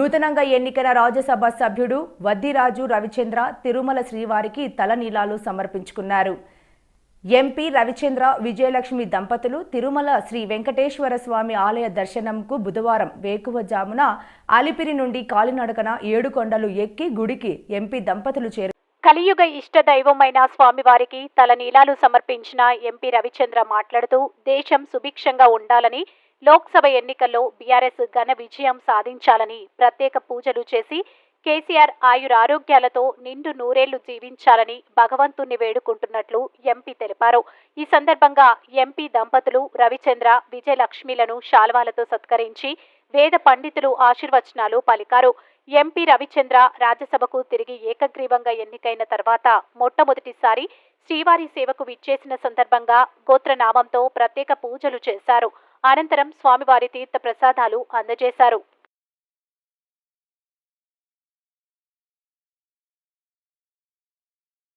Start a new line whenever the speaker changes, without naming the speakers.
నూతనంగా ఎన్నికైన రాజ్యసభ సభ్యుడు వద్దిరాజు రవిచంద్ర తిరుమల శ్రీవారికి తలనీలాలు సమర్పించుకున్నారు. ఎంపీ రవిచంద్ర విజయలక్ష్మి దంపతులు తిరుమల శ్రీ వెంకటేశ్వర స్వామి ఆలయ దర్శనంకు బుధవారం వేకువజామున అలిపిరి నుండి కాలినడకన ఏడుకొండలు ఎక్కి గుడికి ఎంపీ దంపతులు చేరు
కలియుగ ఇష్ట దైవమైన స్వామివారికి తలనీలాలు సమర్పించిన ఎంపీ రవిచంద్ర మాట్లాడుతూ దేశం సుభిక్షంగా ఉండాలని లోక్సభ ఎన్నికల్లో బీఆర్ఎస్ ఘన విజయం సాధించాలని ప్రత్యేక పూజలు చేసి కేసీఆర్ ఆయురారోగ్యాలతో నిండు నూరేళ్ళు జీవించాలని భగవంతుణ్ణి వేడుకుంటున్నట్లు ఎంపీ తెలిపారు. ఈ సందర్భంగా ఎంపీ దంపతులు రవిచంద్ర విజయలక్ష్మిలను శాల్వాలతో సత్కరించి వేద పండితులు ఆశీర్వచనాలు పలికారు. ఎంపీ రవిచంద్ర రాజ్యసభకు తిరిగి ఏకగ్రీవంగా ఎన్నికైన తర్వాత మొట్టమొదటిసారి శ్రీవారి సేవకు విచ్చేసిన సందర్భంగా గోత్రనామంతో ప్రత్యేక పూజలు చేశారు. అనంతరం స్వామివారి తీర్థ ప్రసాదాలు అందజేశారు.